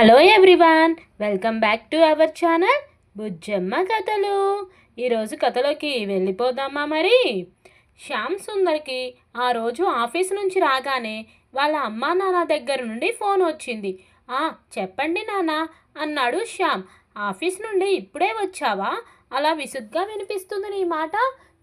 Hello everyone welcome back to our channel Bujjamma కథలు. ఈరోజు కథలోకి వెళ్ళిపోదామా మరి? శ్యామ్ సుందర్కి ఆ రోజు ఆఫీస్ నుంచి రాగానే వాళ్ళ అమ్మా నాన్న దగ్గర నుండి ఫోన్ వచ్చింది. ఆ చెప్పండి నాన్న అన్నాడు శ్యామ్. ఆఫీస్ నుండి ఇప్పుడే వచ్చావా? అలా విసుగ్గా వినిపిస్తుంది నీ మాట.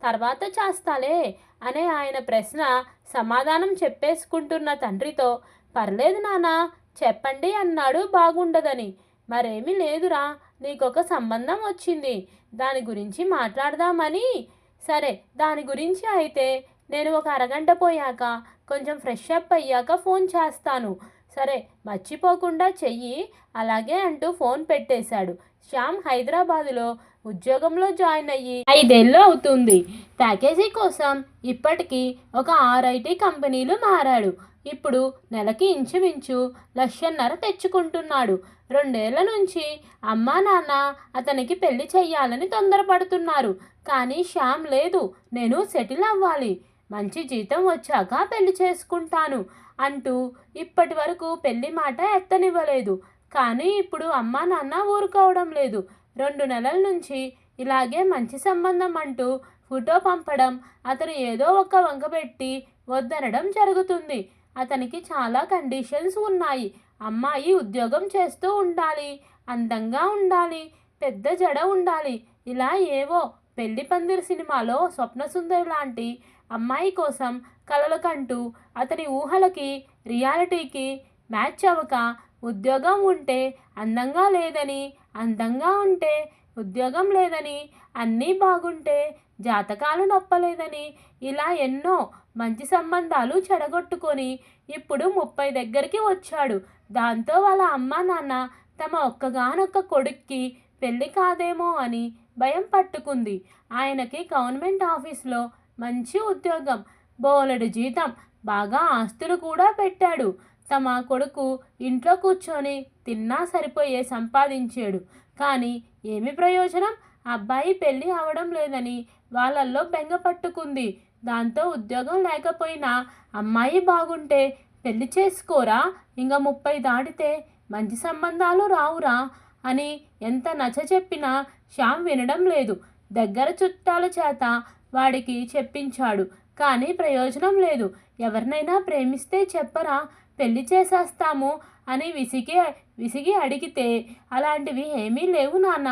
తర్వాత చేస్తాలే అనే ఆయన ప్రశ్న సమాధానం చెప్పేసుకుంటున్న తండ్రితో పర్లేదు నాన్న చెప్పండి అన్నాడు బాగుండదని. మరేమీ లేదురా నీకొక సంబంధం వచ్చింది. దాని గురించి మాట్లాడదామని. సరే దాని గురించి అయితే నేను ఒక అరగంట పోయాక కొంచెం ఫ్రెష్ అప్ అయ్యాక ఫోన్ చేస్తాను. సరే మర్చిపోకుండా చెయ్యి. అలాగే అంటూ ఫోన్ పెట్టేశాడు. శ్యామ్ హైదరాబాదులో ఉద్యోగంలో జాయిన్ అయ్యి ఐదేళ్ళు అవుతుంది. ప్యాకేజీ కోసం ఇప్పటికీ ఒక ఆర్ఐటి కంపెనీలు మారాడు. ఇప్పుడు నెలకి ఇంచుమించు లక్షన్నర తెచ్చుకుంటున్నాడు. రెండేళ్ళ నుంచి అమ్మా నాన్న అతనికి పెళ్ళి చెయ్యాలని తొందరపడుతున్నారు. కానీ శ్యామ్ లేదు. నేను సెటిల్ అవ్వాలి. మంచి జీతం వచ్చాక పెళ్ళి చేసుకుంటాను అంటూ ఇప్పటి వరకు పెళ్ళి మాట ఎత్తనివ్వలేదు. కానీ ఇప్పుడు అమ్మా నాన్న ఊరుకోవడం లేదు. రెండు నెలల నుంచి ఇలాగే మంచి సంబంధం అంటూ ఫోటో పంపడం అతను ఏదో ఒక వంక పెట్టి వద్దనడం జరుగుతుంది. అతనికి చాలా కండిషన్స్ ఉన్నాయి. అమ్మాయి ఉద్యోగం చేస్తూ ఉండాలి అందంగా ఉండాలి పెద్ద జడ ఉండాలి ఇలా ఏవో పెళ్ళి పందిరి సినిమాలో స్వప్నసుందరి లాంటి అమ్మాయి కోసం కలలు కంటూ అతని ఊహలకి రియాలిటీకి మ్యాచ్ అవ్వక ఉద్యోగం ఉంటే అందంగా లేదని అందంగా ఉంటే ఉద్యోగం లేదని అన్నీ బాగుంటే జాతకాలు నొప్పలేదని ఇలా ఎన్నో మంచి సంబంధాలు చెడగొట్టుకొని ఇప్పుడు ముప్పై దగ్గరికి వచ్చాడు. దాంతో వాళ్ళ అమ్మ నాన్న తమ ఒక్కగానొక్క కొడుక్కి పెళ్ళి కాదేమో అని భయం పట్టుకుంది. ఆయనకి గవర్నమెంట్ ఆఫీస్లో మంచి ఉద్యోగం బోలెడు జీతం బాగా ఆస్తులు కూడా పెట్టాడు. తమ కొడుకు ఇంట్లో కూర్చొని తిన్నా సరిపోయే సంపాదించాడు. కానీ ఏమి ప్రయోజనం? అబ్బాయి పెళ్ళి అవడం లేదని వాళ్ళల్లో బెంగ పట్టుకుంది. దాంతో ఉద్యోగం లేకపోయినా అమ్మాయి బాగుంటే పెళ్ళి చేసుకోరా ఇంకా ముప్పై దాటితే మంచి సంబంధాలు రావురా అని ఎంత నచ్చ చెప్పినా శ్యామ్ వినడం లేదు. దగ్గర చుట్టాల చేత వాడికి చెప్పించాడు కానీ ప్రయోజనం లేదు. ఎవరినైనా ప్రేమిస్తే చెప్పరా పెళ్ళి చేసేస్తాము అని విసిగి విసిగి అడిగితే అలాంటివి ఏమీ లేవు నాన్న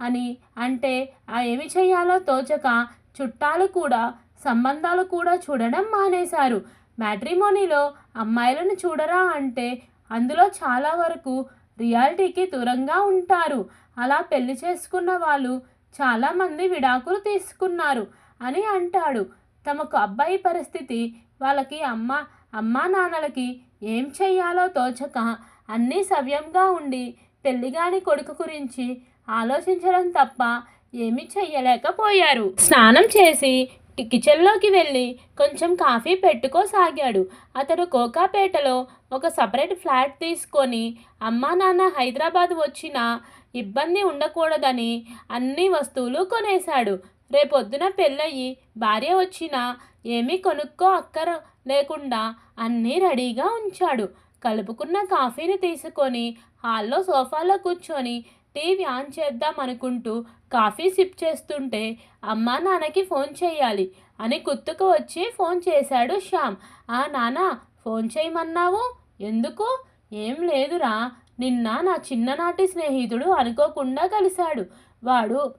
అని అంటే ఆ ఏమి చేయాలో తోచక చుట్టాలు కూడా సంబంధాలు కూడా చూడడం మానేశారు. మ్యాట్రిమోనీలో అమ్మాయిలను చూడరా అంటే అందులో చాలా వరకు రియాలిటీకి దూరంగా ఉంటారు. అలా పెళ్ళి చేసుకున్న వాళ్ళు చాలామంది విడాకులు తీసుకున్నారు అని అంటాడు. తమకు అబ్బాయి పరిస్థితి వాళ్ళకి అమ్మ అమ్మా నాన్నలకి ఏం చెయ్యాలో తోచక అన్నీ సవ్యంగా ఉండి పెళ్ళిగాని కొడుకు గురించి ఆలోచించడం తప్ప ఏమీ చెయ్యలేకపోయారు. స్నానం చేసి కిచెన్లోకి వెళ్ళి కొంచెం కాఫీ పెట్టుకోసాగాడు అతడు కోకాపేటలో ఒక సపరేట్ ఫ్లాట్ తీసుకొని అమ్మా నాన్న హైదరాబాద్ వచ్చిన ఇబ్బంది ఉండకూడదని అన్ని వస్తువులు కొనేశాడు. రేపొద్దున పెళ్ళయి భార్య వచ్చినా ఏమీ కొనుక్కో అక్కర లేకుండా అన్నీ రెడీగా ఉంచాడు. కలుపుకున్న కాఫీని తీసుకొని హాల్లో సోఫాలో కూర్చొని టీవీ ఆన్ చేద్దాం అనుకుంటూ కాఫీ సిప్ చేస్తుంటే అమ్మా నాన్నకి ఫోన్ చేయాలి అని గుర్తుకు వచ్చి ఫోన్ చేశాడు శ్యామ్. ఆ నాన్న ఫోన్ చేయమన్నావు? ఎందుకు? ఏం లేదురా. నిన్న నా చిన్ననాటి స్నేహితుడు అనుకోకుండా కలిశాడు. వాడు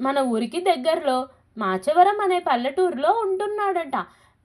మన ఊరికి దగ్గరలో మాచవరం అనే పల్లెటూరులో ఉంటున్నాడంట.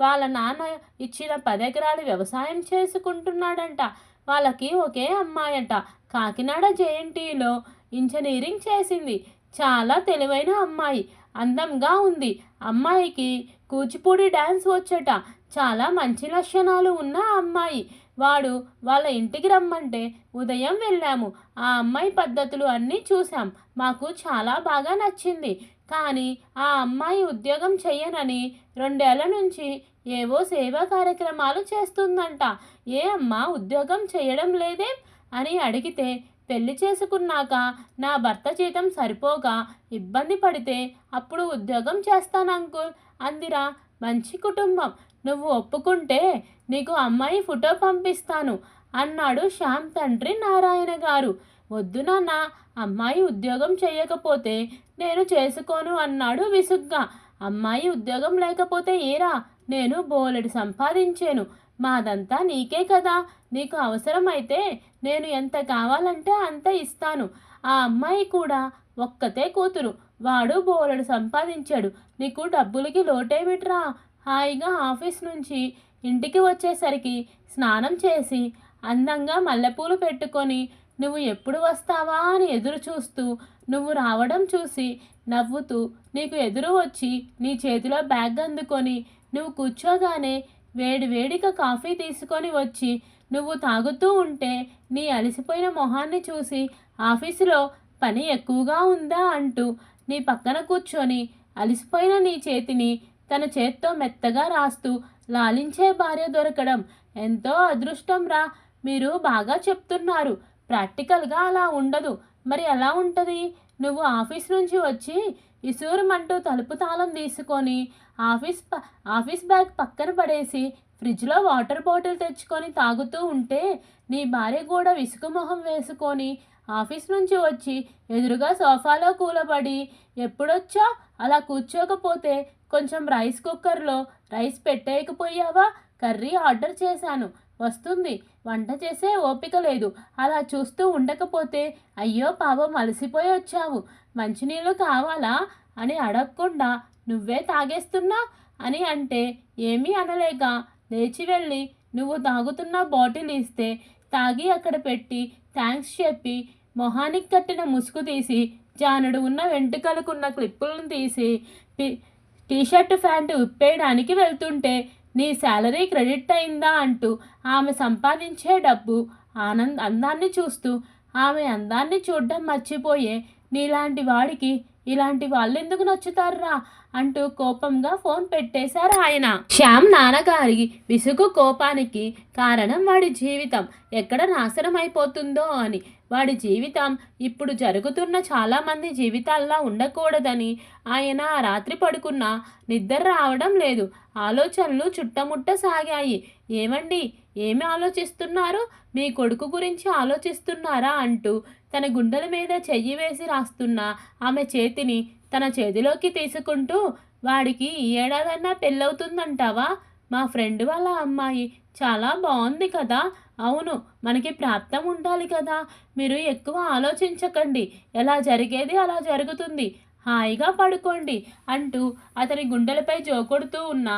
వాళ్ళ నాన్న ఇచ్చిన పదెకరాలు వ్యవసాయం చేసుకుంటున్నాడంట. వాళ్ళకి ఒకే అమ్మాయంట. కాకినాడ జేఎన్టీలో ఇంజనీరింగ్ చేసింది. చాలా తెలివైన అమ్మాయి. అందంగా ఉంది. అమ్మాయికి కూచిపూడి డ్యాన్స్ వచ్చట. చాలా మంచి లక్షణాలు ఉన్న అమ్మాయి. వాడు వాళ్ళ ఇంటికి రమ్మంటే ఉదయం వెళ్ళాము. ఆ అమ్మాయి పద్ధతులు అన్నీ చూసాం మాకు చాలా బాగా నచ్చింది. కానీ ఆ అమ్మాయి ఉద్యోగం చెయ్యనని రెండేళ్ళ నుంచి ఏవో సేవా కార్యక్రమాలు చేస్తుందంట. ఏ అమ్మ ఉద్యోగం చేయడం లేదే? అని అడిగితే పెళ్ళి చేసుకున్నాక నా భర్త జీతం సరిపోక ఇబ్బంది పడితే అప్పుడు ఉద్యోగం చేస్తాను అంకుల్. అందిరా మంచి కుటుంబం. నువ్వు ఒప్పుకుంటే నీకు అమ్మాయి ఫోటో పంపిస్తాను అన్నాడు శ్యామ్ తండ్రి నారాయణ గారు. వద్దు నాన్న అమ్మాయి ఉద్యోగం చేయకపోతే నేను చేసుకోను అన్నాడు విసుగ్గా. అమ్మాయి ఉద్యోగం లేకపోతే ఏరా? నేను బోలెడు సంపాదించాను. మాదంతా నీకే కదా. నీకు అవసరమైతే నేను ఎంత కావాలంటే అంత ఇస్తాను. ఆ అమ్మాయి కూడా ఒక్కతే కూతురు. వాడు బోలెడు సంపాదించాడు. నీకు డబ్బులకి లోటేమిట్రా హాయిగా ఆఫీస్ నుంచి ఇంటికి వచ్చేసరికి స్నానం చేసి అందంగా మల్లెపూలు పెట్టుకొని నువ్వు ఎప్పుడు వస్తావా అని ఎదురు చూస్తూ నువ్వు రావడం చూసి నవ్వుతూ నీకు ఎదురు వచ్చి నీ చేతిలో బ్యాగ్ అందుకొని నువ్వు కూర్చోగానే వేడి వేడిగా కాఫీ తీసుకొని వచ్చి నువ్వు తాగుతూ ఉంటే నీ అలసిపోయిన మొహాన్ని చూసి ఆఫీసులో పని ఎక్కువగా ఉందా అంటూ నీ పక్కన కూర్చొని అలసిపోయిన నీ చేతిని తన చేత్తో మెత్తగా రాస్తూ లాలించే భార్య దొరకడం ఎంతో అదృష్టం రా. మీరు బాగా చెప్తున్నారు. ప్రాక్టికల్గా అలా ఉండదు. మరి ఎలా ఉంటుంది? నువ్వు ఆఫీస్ నుంచి వచ్చి ఇసూరుమంటూ తలుపు తాళం తీసుకొని ఆఫీస్ ఆఫీస్ బ్యాగ్ పక్కన పడేసి ఫ్రిడ్జ్లో వాటర్ బాటిల్ తెచ్చుకొని తాగుతూ ఉంటే నీ భార్య కూడా విసుగు మొహం వేసుకొని ఆఫీస్ నుంచి వచ్చి ఎదురుగా సోఫాలో కూలబడి ఎప్పుడొచ్చా? అలా కూర్చోకపోతే కొంచెం రైస్ కుక్కర్లో రైస్ పెట్టేయకపోయావా? కర్రీ ఆర్డర్ చేశాను. వస్తుంది. వంట చేసే ఓపిక లేదు. అలా చూస్తూ ఉండకపోతే అయ్యో పాపం అలసిపోయి వచ్చావు. మంచినీళ్ళు కావాలా? అని అడగకుండా నువ్వే తాగేస్తున్నా? అని అంటే ఏమీ అనలేక లేచి వెళ్ళి నువ్వు తాగుతున్న బాటిల్ ఇస్తే తాగి అక్కడ పెట్టి థ్యాంక్స్ చెప్పి మొహానికి కట్టిన ముసుగు తీసి జానుడు ఉన్న వెంట్రుకలకున్న క్లిప్పులను తీసి పి టీషర్ట్ ప్యాంటు ఉప్పేయడానికి వెళ్తుంటే నీ శాలరీ క్రెడిట్ అయిందా అంటూ ఆమె సంపాదించే డబ్బు ఆనంద్ అందాన్ని చూస్తూ ఆమె అందాన్ని చూడడం మర్చిపోయే నీలాంటి వాడికి ఇలాంటి వాళ్ళు ఎందుకు నచ్చుతారా అంటూ కోపంగా ఫోన్ పెట్టేశారు ఆయన. శ్యామ్ నాన్నగారి విసుగు కోపానికి కారణం వాడి జీవితం. ఎక్కడ నాశనం అయిపోతుందో అని. వాడి జీవితం ఇప్పుడు జరుగుతున్న చాలామంది జీవితాల్లో ఉండకూడదని ఆయన రాత్రి పడుకున్న నిద్ర రావడం లేదు. ఆలోచనలు చుట్టముట్ట సాగాయి ఏమండి? ఏమి ఆలోచిస్తున్నారు? మీ కొడుకు గురించి ఆలోచిస్తున్నారా? అంటూ తన గుండెల మీద చెయ్యి వేసి రాస్తున్న ఆమె చేతిని తన చేతిలోకి తీసుకుంటూ వాడికి ఈ ఏడాదన్నా పెళ్ళవుతుందంటావా? మా ఫ్రెండ్ వాళ్ళ అమ్మాయి చాలా బాగుంది కదా. అవును మనకి ప్రాప్తం ఉండాలి కదా. మీరు ఎక్కువ ఆలోచించకండి. ఎలా జరిగేది అలా జరుగుతుంది. హాయిగా పడుకోండి అంటూ అతని గుండెలపై జోకొడుతూ ఉన్న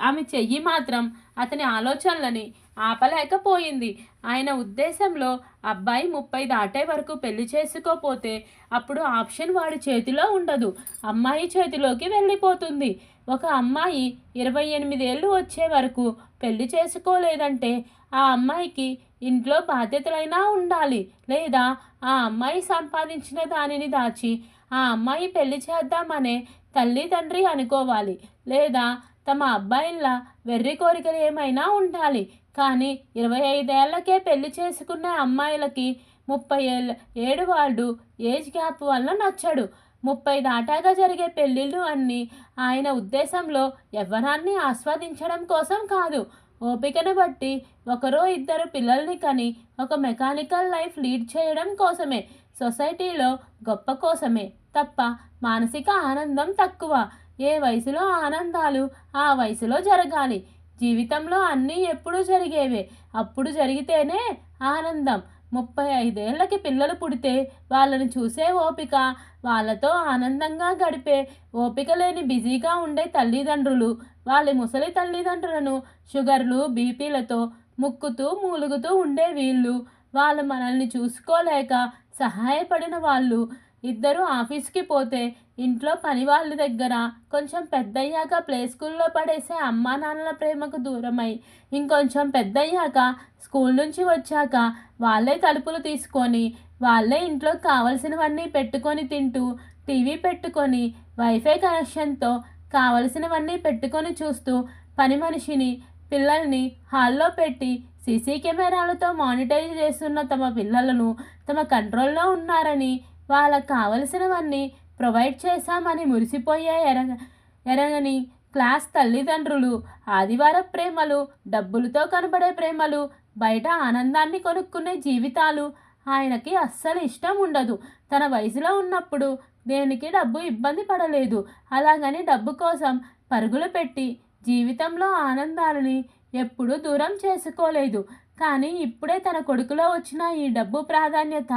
ఆమె చెయ్యి మాత్రం అతని ఆలోచనలని ఆపలేకపోయింది. ఆయన ఉద్దేశంలో అబ్బాయి ముప్పై దాటే వరకు పెళ్ళి చేసుకోపోతే అప్పుడు ఆప్షన్ వాడి చేతిలో ఉండదు. అమ్మాయి చేతిలోకి వెళ్ళిపోతుంది. ఒక అమ్మాయి ఇరవై ఎనిమిదేళ్ళు వచ్చే వరకు పెళ్ళి చేసుకోలేదంటే ఆ అమ్మాయికి ఇంట్లో బాధ్యతలైనా ఉండాలి. లేదా ఆ అమ్మాయి సంపాదించిన దానిని దాచి ఆ అమ్మాయి పెళ్ళి చేద్దామనే తల్లి తండ్రి అనుకోవాలి. లేదా తమ అబ్బాయిల వెర్రి కోరికలు ఏమైనా ఉండాలి. కానీ ఇరవై ఐదేళ్ళకే పెళ్ళి చేసుకున్న అమ్మాయిలకి ముప్పై ఏళ్ళ ఏడు వాళ్ళు ఏజ్ గ్యాప్ వల్ల నచ్చడు. ముప్పై దాటాక జరిగే పెళ్ళిళ్ళు అన్నీ ఆయన ఉద్దేశంలో యవ్వనాన్ని ఆస్వాదించడం కోసం కాదు. ఓపికను బట్టి ఒకరో ఇద్దరు పిల్లల్ని కని ఒక మెకానికల్ లైఫ్ లీడ్ చేయడం కోసమే. సొసైటీలో గొప్ప కోసమే. తప్ప మానసిక ఆనందం తక్కువ. ఏ వయసులో ఆనందాలు ఆ వయసులో జరగాలి. జీవితంలో అన్నీ ఎప్పుడూ జరిగేవే. అప్పుడు జరిగితేనే ఆనందం. ముప్పై ఐదేళ్ళకి పిల్లలు పుడితే వాళ్ళని చూసే ఓపిక వాళ్ళతో ఆనందంగా గడిపే ఓపిక లేని బిజీగా ఉండే తల్లిదండ్రులు వాళ్ళ ముసలి తల్లిదండ్రులను షుగర్లు బీపీలతో ముక్కుతూ మూలుగుతూ ఉండే వీళ్ళు వాళ్ళు మనల్ని చూసుకోలేక సహాయపడిన వాళ్ళు ఇద్దరు ఆఫీస్కి పోతే ఇంట్లో పని వాళ్ళ దగ్గర కొంచెం పెద్దయ్యాక ప్లే స్కూల్లో పడేసే అమ్మా నాన్నల ప్రేమకు దూరమై ఇంకొంచెం పెద్దయ్యాక స్కూల్ నుంచి వచ్చాక వాళ్ళే తలుపులు తీసుకొని వాళ్ళే ఇంట్లో కావలసినవన్నీ పెట్టుకొని తింటూ టీవీ పెట్టుకొని వైఫై కనెక్షన్తో కావలసినవన్నీ పెట్టుకొని చూస్తూ పని మనిషిని పిల్లల్ని హాల్లో పెట్టి సీసీ కెమెరాలతో మానిటైజ్ చేస్తున్న తమ పిల్లలను తమ కంట్రోల్లో ఉన్నారని వాళ్ళకు కావలసినవన్నీ ప్రొవైడ్ చేశామని మురిసిపోయే ఎరగ ఎరగని క్లాస్ తల్లిదండ్రులు ఆదివార ప్రేమలు డబ్బులతో కనబడే ప్రేమలు బయట ఆనందాన్ని కొనుక్కునే జీవితాలు ఆయనకి అస్సలు ఇష్టం ఉండదు. తన వయసులో ఉన్నప్పుడు దేనికి డబ్బు ఇబ్బంది పడలేదు. అలాగని డబ్బు కోసం పరుగులు పెట్టి జీవితంలో ఆనందాలని ఎప్పుడూ దూరం చేసుకోలేదు. కానీ ఇప్పుడే తన కొడుకులో వచ్చిన ఈ డబ్బు ప్రాధాన్యత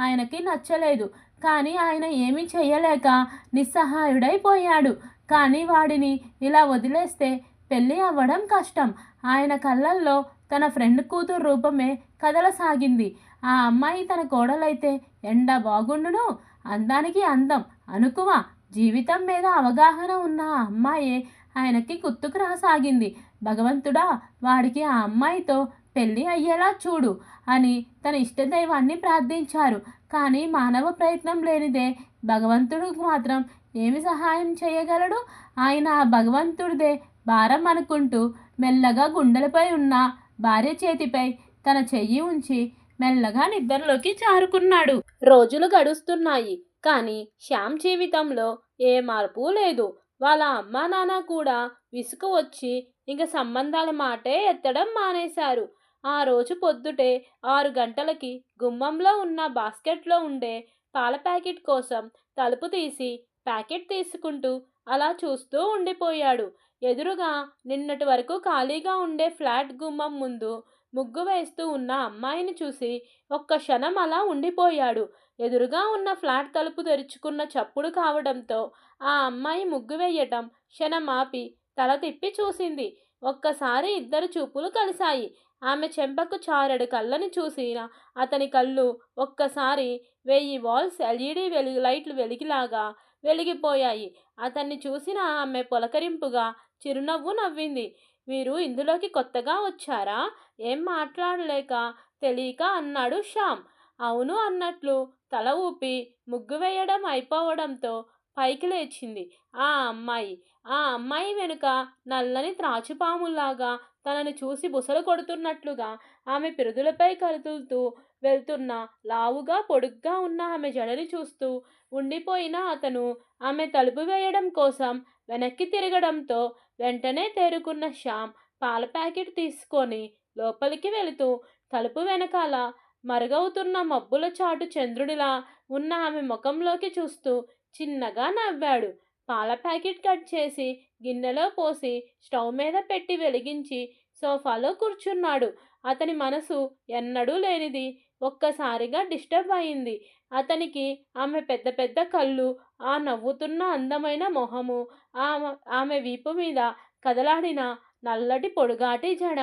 ఆయనకి నచ్చలేదు. కానీ ఆయన ఏమీ చేయలేక నిస్సహాయుడైపోయాడు. కానీ వాడిని ఇలా వదిలేస్తే పెళ్ళి అవ్వడం కష్టం. ఆయన కళ్ళల్లో తన ఫ్రెండ్ కూతురు రూపమే కదలసాగింది. ఆ అమ్మాయి తన కోడలైతే ఎండ బాగుండును? అందానికి అందం. అనుకువ? జీవితం మీద అవగాహన ఉన్న ఆ అమ్మాయే ఆయనకి గుర్తుకు రాసాగింది. భగవంతుడా వాడికి ఆ అమ్మాయితో పెళ్ళి అయ్యేలా చూడు అని తన ఇష్టదైవాన్ని ప్రార్థించారు. కానీ మానవ ప్రయత్నం లేనిదే భగవంతుడికి మాత్రం ఏమి సహాయం చేయగలడు? ఆయన ఆ భగవంతుడిదే భారం అనుకుంటూ మెల్లగా గుండెలపై ఉన్న భార్య చేతిపై తన చెయ్యి ఉంచి మెల్లగా నిద్రలోకి జారుకున్నాడు. రోజులు గడుస్తున్నాయి. కానీ శ్యామ్ జీవితంలో ఏ మార్పు లేదు. వాళ్ళ అమ్మా నాన్న కూడా విసుగు వచ్చి ఇంక సంబంధాల మాటే ఎత్తడం మానేశారు. ఆ రోజు పొద్దుటే ఆరు గంటలకి గుమ్మంలో ఉన్న బాస్కెట్లో ఉండే పాల ప్యాకెట్ కోసం తలుపు తీసి ప్యాకెట్ తీసుకుంటూ అలా చూస్తూ ఉండిపోయాడు. ఎదురుగా నిన్నటి వరకు ఖాళీగా ఉండే ఫ్లాట్ గుమ్మం ముందు ముగ్గు వేస్తూ ఉన్న అమ్మాయిని చూసి ఒక్క క్షణం అలా ఉండిపోయాడు. ఎదురుగా ఉన్న ఫ్లాట్ తలుపు తెరుచుకున్న చప్పుడు కావడంతో ఆ అమ్మాయి ముగ్గు వేయటం క్షణం ఆపి తల తిప్పి చూసింది. ఒక్కసారి ఇద్దరు చూపులు కలిశాయి. ఆమె చెంపకు చారెడు కళ్ళని చూసిన అతని కళ్ళు ఒక్కసారి వెయ్యి వాల్స్ ఎల్ఈడి వెలుగు లైట్లు వెలిగిలాగా వెలిగిపోయాయి. అతన్ని చూసిన ఆమె పొలకరింపుగా చిరునవ్వు నవ్వింది. మీరు ఇందులోకి కొత్తగా వచ్చారా? ఏం మాట్లాడలేక తెలియక అన్నాడు శ్యామ్. అవును అన్నట్లు తల ఊపి ముగ్గు వేయడం అయిపోవడంతో పైకి లేచింది. ఆ అమ్మాయి. ఆ అమ్మాయి వెనుక నల్లని త్రాచుపాములాగా తనను చూసి బుసలు కొడుతున్నట్లుగా ఆమె పిరుదులపై కదులుతూ వెళ్తున్న లావుగా పొడుగ్గా ఉన్న ఆమె జడని చూస్తూ ఉండిపోయిన అతను ఆమె తలుపు వేయడం కోసం వెనక్కి తిరగడంతో వెంటనే తేరుకున్న శ్యామ్ పాల ప్యాకెట్ తీసుకొని లోపలికి వెళుతూ తలుపు వెనకాల మరుగవుతున్న మబ్బుల చాటు చంద్రుడిలా ఉన్న ఆమె ముఖంలోకి చూస్తూ చిన్నగా నవ్వాడు. పాల ప్యాకెట్ కట్ చేసి గిన్నెలో పోసి స్టవ్ మీద పెట్టి వెలిగించి సోఫాలో కూర్చున్నాడు. అతని మనసు ఎన్నడూ లేనిది ఒక్కసారిగా డిస్టర్బ్ అయింది. అతనికి ఆమె పెద్ద పెద్ద కళ్ళు ఆ నవ్వుతున్న అందమైన మొహము ఆమె ఆమె వీపు మీద కదలాడిన నల్లటి పొడుగాటి జడ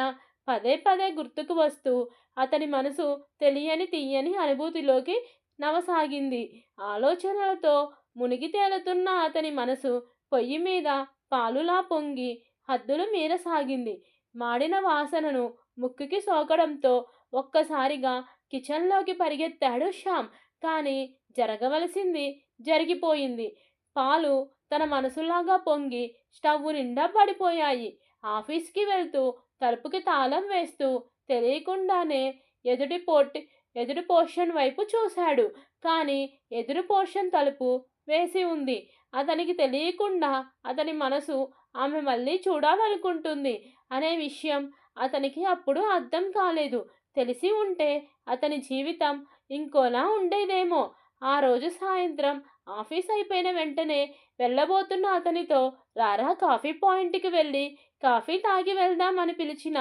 పదే పదే గుర్తుకు వస్తూ అతని మనసు తెలియని తీయని అనుభూతిలోకి నవసాగింది. ఆలోచనలతో మునిగి తేలుతున్న అతని మనసు పొయ్యి మీద పాలులా పొంగి హద్దులు మీరసాగింది. మాడిన వాసనను ముక్కుకి సోకడంతో ఒక్కసారిగా కిచెన్లోకి పరిగెత్తాడు శ్యామ్. కానీ జరగవలసింది జరిగిపోయింది. పాలు తన మనసులాగా పొంగి స్టవ్ నిండా పడిపోయాయి. ఆఫీస్కి వెళ్తూ తలుపుకి తాళం వేస్తూ తెలియకుండానే ఎదుటి పోర్ట్ ఎదురు పోర్షన్ వైపు చూశాడు. కానీ ఎదురు పోర్షన్ తలుపు వేసి ఉంది. అతనికి తెలియకుండా అతని మనసు ఆమె మళ్ళీ చూడాలనుకుంటుంది అనే విషయం అతనికి అప్పుడు అర్థం కాలేదు. తెలిసి ఉంటే అతని జీవితం ఇంకోలా ఉండేదేమో. ఆ రోజు సాయంత్రం ఆఫీస్ అయిపోయిన వెంటనే వెళ్ళబోతున్న అతనితో రారా కాఫీ పాయింట్కి వెళ్ళి కాఫీ తాగి వెళ్దామని పిలిచిన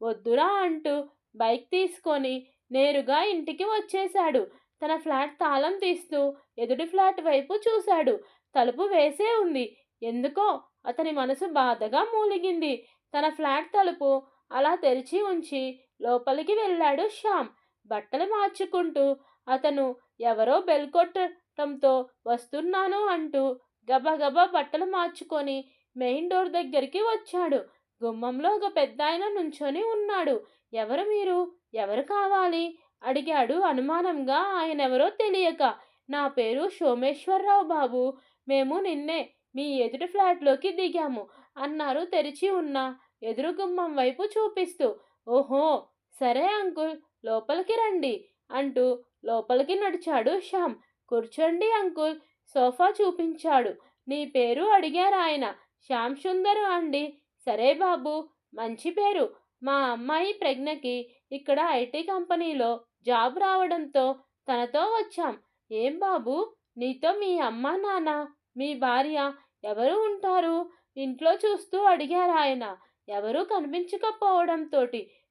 వద్దురా అంటూ బైక్ తీసుకొని నేరుగా ఇంటికి వచ్చేశాడు. తన ఫ్లాట్ తాళం తీస్తూ ఎదుటి ఫ్లాట్ వైపు చూశాడు. తలుపు వేసే ఉంది. ఎందుకో అతని మనసు బాధగా మూలిగింది. తన ఫ్లాట్ తలుపు అలా తెరిచి ఉంచి లోపలికి వెళ్ళాడు శ్యామ్. బట్టలు మార్చుకుంటూ అతను ఎవరో బెల్ కొట్టడంతో వస్తున్నాను అంటూ గబగబా బట్టలు మార్చుకొని మెయిన్ డోర్ దగ్గరికి వచ్చాడు. గుమ్మంలో ఒక పెద్ద ఆయన నుంచొని ఉన్నాడు. ఎవరు మీరు? ఎవరు కావాలి? అడిగాడు. అనుమానంగా ఆయన ఎవరో తెలియక నా పేరు సోమేశ్వరరావు బాబు. మేము నిన్నే మీ ఎదుటి ఫ్లాట్లోకి దిగాము అన్నారు తెరిచి ఉన్న ఎదురు గుమ్మం వైపు చూపిస్తూ. ఓహో! సరే అంకుల్ లోపలికి రండి అంటూ లోపలికి నడిచాడు శ్యామ్. కూర్చోండి అంకుల్ సోఫా చూపించాడు. నీ పేరు అడిగారు ఆయన. శ్యామ్ సుందరు అండి. సరే బాబు మంచి పేరు. మా అమ్మాయి ప్రజ్ఞకి ఇక్కడ ఐటీ కంపెనీలో జాబ్ రావడంతో తనతో వచ్చాం. ఏం బాబు? నీతో మీ అమ్మ నాన్న మీ భార్య ఎవరు ఉంటారు? ఇంట్లో చూస్తూ అడిగారు ఆయన. ఎవరూ కనిపించకపోవడంతో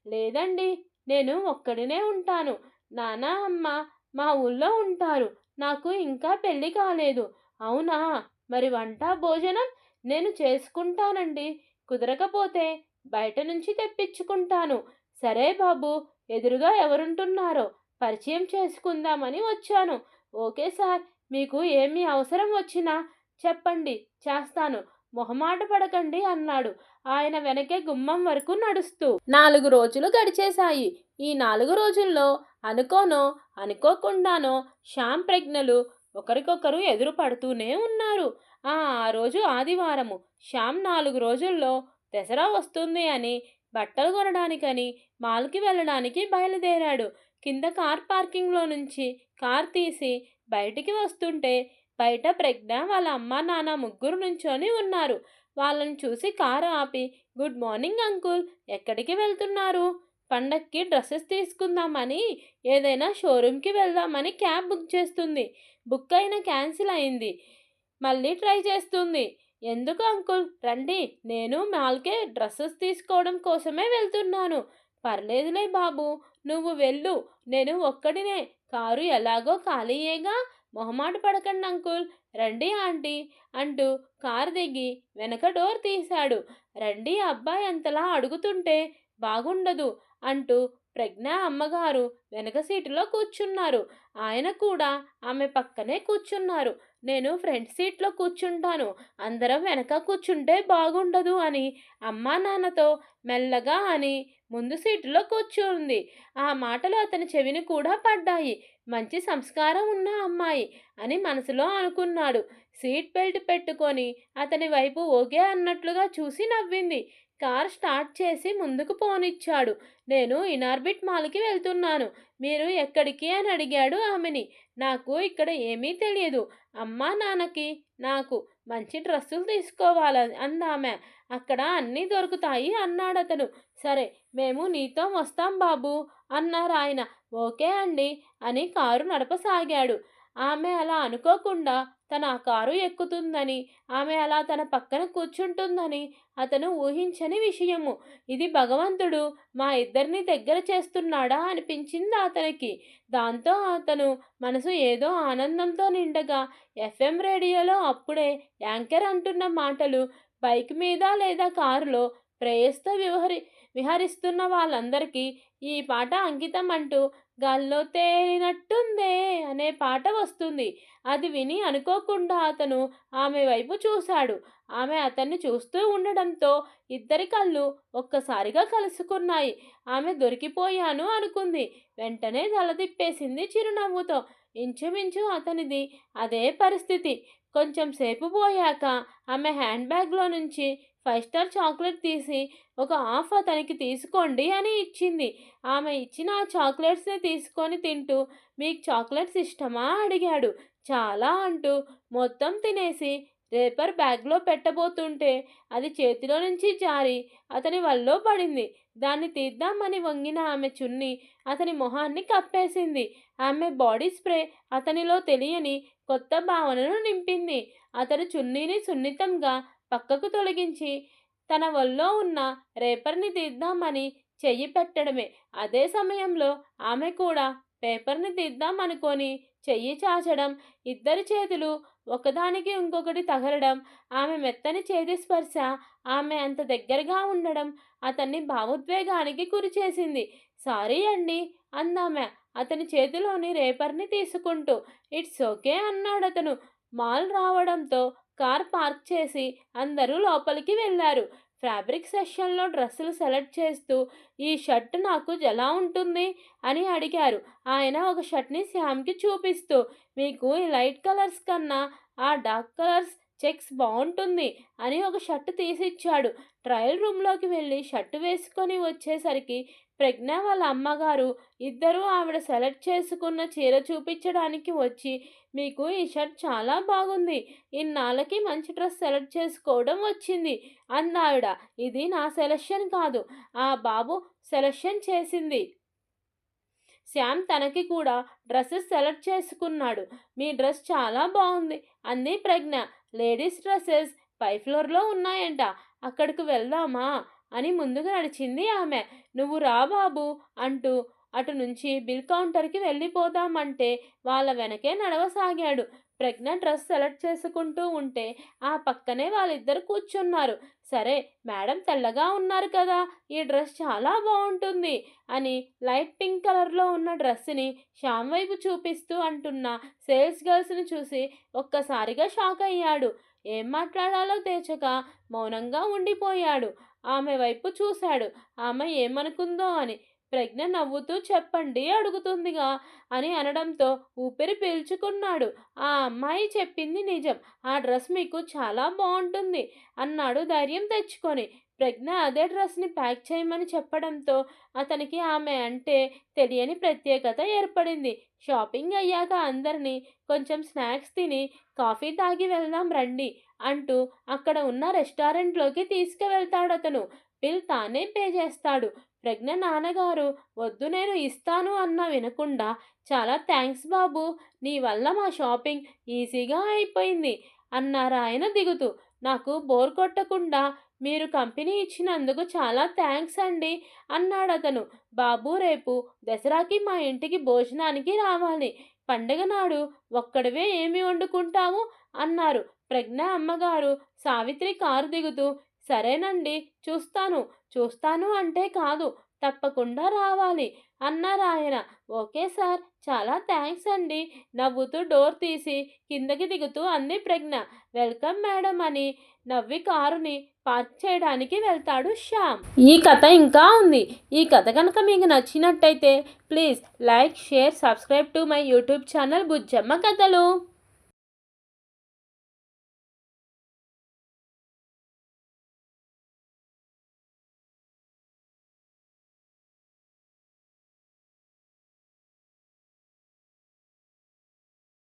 లేదండి నేను ఒక్కడినే ఉంటాను. నాన్న అమ్మ మా ఊళ్ళో ఉంటారు. నాకు ఇంకా పెళ్ళి కాలేదు. అవునా? మరి వంట భోజనం నేను చేసుకుంటానండి. కుదరకపోతే బయట నుంచి తెప్పించుకుంటాను. సరే బాబు ఎదురుగా ఎవరుంటున్నారో పరిచయం చేసుకుందామని వచ్చాను. ఓకే సార్ మీకు ఏమి అవసరం వచ్చినా చెప్పండి చేస్తాను. మొహమాట పడకండి అన్నాడు. ఆయన వెనకే గుమ్మం వరకు నడుస్తూ. నాలుగు రోజులు గడిచేశాయి. ఈ నాలుగు రోజుల్లో అనుకోనో అనుకోకుండానో శ్యామ్ ప్రజ్ఞలు ఒకరికొకరు ఎదురు పడుతూనే ఉన్నారు. ఆ రోజు ఆదివారము. శ్యామ్ నాలుగు రోజుల్లో దసరా వస్తుంది అని బట్టలు కొనడానికని మాల్కి వెళ్ళడానికి బయలుదేరాడు. కింద కార్ పార్కింగ్లో నుంచి కార్ తీసి బయటికి వస్తుంటే బయట ప్రజ్ఞ వాళ్ళ అమ్మ నాన్న ముగ్గురు నుంచొని ఉన్నారు. వాళ్ళని చూసి కారు ఆపి గుడ్ మార్నింగ్ అంకుల్ ఎక్కడికి వెళ్తున్నారు? పండక్కి డ్రెస్సెస్ తీసుకుందామని ఏదైనా షోరూమ్కి వెళ్దామని క్యాబ్ బుక్ చేస్తుంది. బుక్ అయిన క్యాన్సిల్ అయింది. మళ్ళీ ట్రై చేస్తుంది. ఎందుకు అంకుల్? రండి నేను మాల్కే డ్రెస్సెస్ తీసుకోవడం కోసమే వెళ్తున్నాను. పర్లేదులే బాబు నువ్వు వెళ్ళు నేను ఒక్కడినే. కారు ఎలాగో ఖాళీయేగా? మొహమాట పడకండి అంకుల్. రండి ఆంటీ అంటూ కారు దిగి వెనక డోర్ తీశాడు. రండి అబ్బాయి అంతలా అడుగుతుంటే బాగుండదు అంటూ ప్రజ్ఞ అమ్మగారు వెనక సీటులో కూర్చున్నారు. ఆయన కూడా ఆమె పక్కనే కూర్చున్నారు. నేను ఫ్రంట్ సీట్లో కూర్చుంటాను. అందరం వెనక కూర్చుంటే బాగుండదు అని అమ్మా నాన్నతో మెల్లగా అని ముందు సీటులో కూర్చుంది. ఆ మాటలు అతని చెవిని కూడా పడ్డాయి. మంచి సంస్కారం ఉన్న అమ్మాయి అని మనసులో అనుకున్నాడు. సీట్ బెల్ట్ పెట్టుకొని అతని వైపు ఓకే అన్నట్లుగా చూసి నవ్వింది. కార్ స్టార్ట్ చేసి ముందుకు పోనిచ్చాడు. నేను ఇనార్బిట్ మాల్కి వెళ్తున్నాను. మీరు ఎక్కడికి? అని అడిగాడు ఆమెని. నాకు ఇక్కడ ఏమీ తెలియదు అమ్మా నాన్నకి నాకు మంచి డ్రెస్సులు తీసుకోవాలని అందామె అక్కడ అన్నీ దొరుకుతాయి అన్నాడు అతను. సరే మేము నీతో వస్తాం బాబు అన్నారు ఆయన. ఓకే అండి అని కారు నడపసాగాడు. ఆమె అలా అనుకోకుండా తన ఆ కారు ఎక్కుతుందని ఆమె అలా తన పక్కన కూర్చుంటుందని అతను ఊహించని విషయము. ఇది భగవంతుడు మా ఇద్దరిని దగ్గర చేస్తున్నాడా అనిపించింది అతనికి. దాంతో అతను మనసు ఏదో ఆనందంతో నిండగా ఎఫ్ఎం రేడియోలో అప్పుడే యాంకర్ అంటున్న మాటలు బైక్ మీద లేదా కారులో ప్రేయస్తో వివహరి విహరిస్తున్న వాళ్ళందరికీ ఈ పాట అంకితం అంటూ గాల్లో తేలినట్టుందే అనే పాట వస్తుంది. అది విని అనుకోకుండా అతను ఆమె వైపు చూశాడు. ఆమె అతన్ని చూస్తూ ఉండడంతో ఇద్దరి కళ్ళు ఒక్కసారిగా కలుసుకున్నాయి. ఆమె దొరికిపోయాను అనుకుంది. వెంటనే తల తిప్పేసింది చిరునవ్వుతో. ఇంచుమించు అతనిది అదే పరిస్థితి. కొంచెం సేపు పోయాక ఆమె హ్యాండ్ బ్యాగ్లో నుంచి ఫైవ్ స్టార్ చాక్లెట్ తీసి ఒక హాఫ్ అతనికి తీసుకోండి అని ఇచ్చింది. ఆమె ఇచ్చిన ఆ చాక్లెట్స్ని తీసుకొని తింటూ మీకు చాక్లెట్స్ ఇష్టమా? అడిగాడు. చాలా అంటూ మొత్తం తినేసి రేపర్ బ్యాగ్లో పెట్టబోతుంటే అది చేతిలో నుంచి జారి అతని వల్లో పడింది. దాన్ని తీద్దామని వంగిన ఆమె చున్ని అతని మొహాన్ని కప్పేసింది. ఆమె బాడీ స్ప్రే అతనిలో తెలియని కొత్త భావనను నింపింది. అతను చున్నీని సున్నితంగా పక్కకు తొలగించి తన వల్లో ఉన్న రేపర్ని తీద్దామని చెయ్యి పెట్టడమే. అదే సమయంలో ఆమె కూడా పేపర్ని తీద్దాం అనుకొని చెయ్యి చాచడం ఇద్దరి చేతులు ఒకదానికి ఇంకొకటి తగలడం ఆమె మెత్తని చేతి స్పర్శ ఆమె అంత దగ్గరగా ఉండడం అతన్ని భావోద్వేగానికి గురిచేసింది సారీ అండి అందామె అతని చేతిలోని రేపర్ని తీసుకుంటూ. ఇట్స్ ఓకే అన్నాడు అతను మాల్ రావడంతో కార్ పార్క్ చేసి అందరూ లోపలికి వెళ్ళారు. ఫ్యాబ్రిక్ సెషన్లో డ్రెస్సులు సెలెక్ట్ చేస్తూ ఈ షర్ట్ నాకు ఎలా ఉంటుంది? అని అడిగారు. ఆయన ఒక షర్ట్ని శ్యామ్కి చూపిస్తూ మీకు ఈ లైట్ కలర్స్ కన్నా ఆ డార్క్ కలర్స్ చెక్స్ బాగుంటుంది అని ఒక షర్ట్ తీసిచ్చాడు. ట్రయల్ రూమ్లోకి వెళ్ళి షర్ట్ వేసుకొని వచ్చేసరికి ప్రజ్ఞ వాళ్ళ అమ్మగారు ఇద్దరూ ఆవిడ సెలెక్ట్ చేసుకున్న చీర చూపించడానికి వచ్చి మీకు ఈ షర్ట్ చాలా బాగుంది. ఇన్నాళ్ళకి మంచి డ్రెస్ సెలెక్ట్ చేసుకోవడం వచ్చింది అందావిడ ఇది నా సెలక్షన్ కాదు. ఆ బాబు సెలక్షన్ చేసింది. శ్యామ్ తనకి కూడా డ్రెస్సెస్ సెలెక్ట్ చేసుకున్నాడు. మీ డ్రెస్ చాలా బాగుంది అంది ప్రజ్ఞ. లేడీస్ డ్రెస్సెస్ పై ఫ్లోర్లో ఉన్నాయంట. అక్కడికి వెళ్దామా? అని ముందుకు నడిచింది ఆమె. నువ్వు రాబాబు అంటూ అటు నుంచి బిల్ కౌంటర్కి వెళ్ళిపోదామంటే వాళ్ళ వెనకే నడవసాగాడు. ప్రజ్ఞ డ్రెస్ సెలెక్ట్ చేసుకుంటూ ఉంటే ఆ పక్కనే వాళ్ళిద్దరు కూర్చున్నారు. సరే మేడం తెల్లగా ఉన్నారు కదా ఈ డ్రెస్ చాలా బాగుంటుంది అని లైట్ పింక్ కలర్లో ఉన్న డ్రెస్ని శ్యామ్ వైపు చూపిస్తూ అంటున్న సేల్స్ గర్ల్స్ని చూసి ఒక్కసారిగా షాక్ అయ్యాడు ఏం మాట్లాడాలో తేచక మౌనంగా ఉండిపోయాడు. ఆమె వైపు చూశాడు. ఆమె ఏమనుకుందో అని. ప్రజ్ఞ నవ్వుతూ చెప్పండి అడుగుతుందిగా అని అనడంతో ఊపిరి పీల్చుకున్నాడు. ఆ అమ్మాయి చెప్పింది నిజం. ఆ డ్రెస్ మీకు చాలా బాగుంటుంది అన్నాడు ధైర్యం తెచ్చుకొని. ప్రజ్ఞ అదే డ్రెస్ని ప్యాక్ చేయమని చెప్పడంతో అతనికి ఆమె అంటే తెలియని ప్రత్యేకత ఏర్పడింది. షాపింగ్ అయ్యాక అందరినీ కొంచెం స్నాక్స్ తిని కాఫీ తాగి వెళ్దాం రండి అంటూ అక్కడ ఉన్న రెస్టారెంట్లోకి తీసుకువెళ్తాడు అతను. బిల్ తానే పే చేస్తాడు. ప్రజ్ఞ నాన్నగారు వద్దు నేను ఇస్తాను అన్న వినకుండా చాలా థ్యాంక్స్ బాబు నీ వల్ల మా షాపింగ్ ఈజీగా అయిపోయింది అన్నారు ఆయన దిగుతూ. నాకు బోర్ కొట్టకుండా మీరు కంపెనీ ఇచ్చినందుకు చాలా థ్యాంక్స్ అండి అన్నాడు అతను. బాబు రేపు దసరాకి మా ఇంటికి భోజనానికి రావాలి. పండగ నాడు ఒక్కడివే ఏమి వండుకుంటావు? అన్నారు. ప్రజ్ఞ అమ్మగారు సావిత్రి కారు దిగుతూ సరేనండి చూస్తాను. చూస్తాను అంటే కాదు తప్పకుండా రావాలి. అన్నారు ఆయన ఓకే సార్ చాలా థ్యాంక్స్ అండి. నవ్వుతూ డోర్ తీసి కిందకి దిగుతూ అంది ప్రజ్ఞ. వెల్కమ్ మేడం అని. నవ్వి కారుని పార్క్ చేయడానికి వెళ్తాడు శ్యామ్. ఈ కథ ఇంకా ఉంది. ఈ కథ కనుక మీకు నచ్చినట్టయితే please like share subscribe to my YouTube channel Bujjamma కథలు.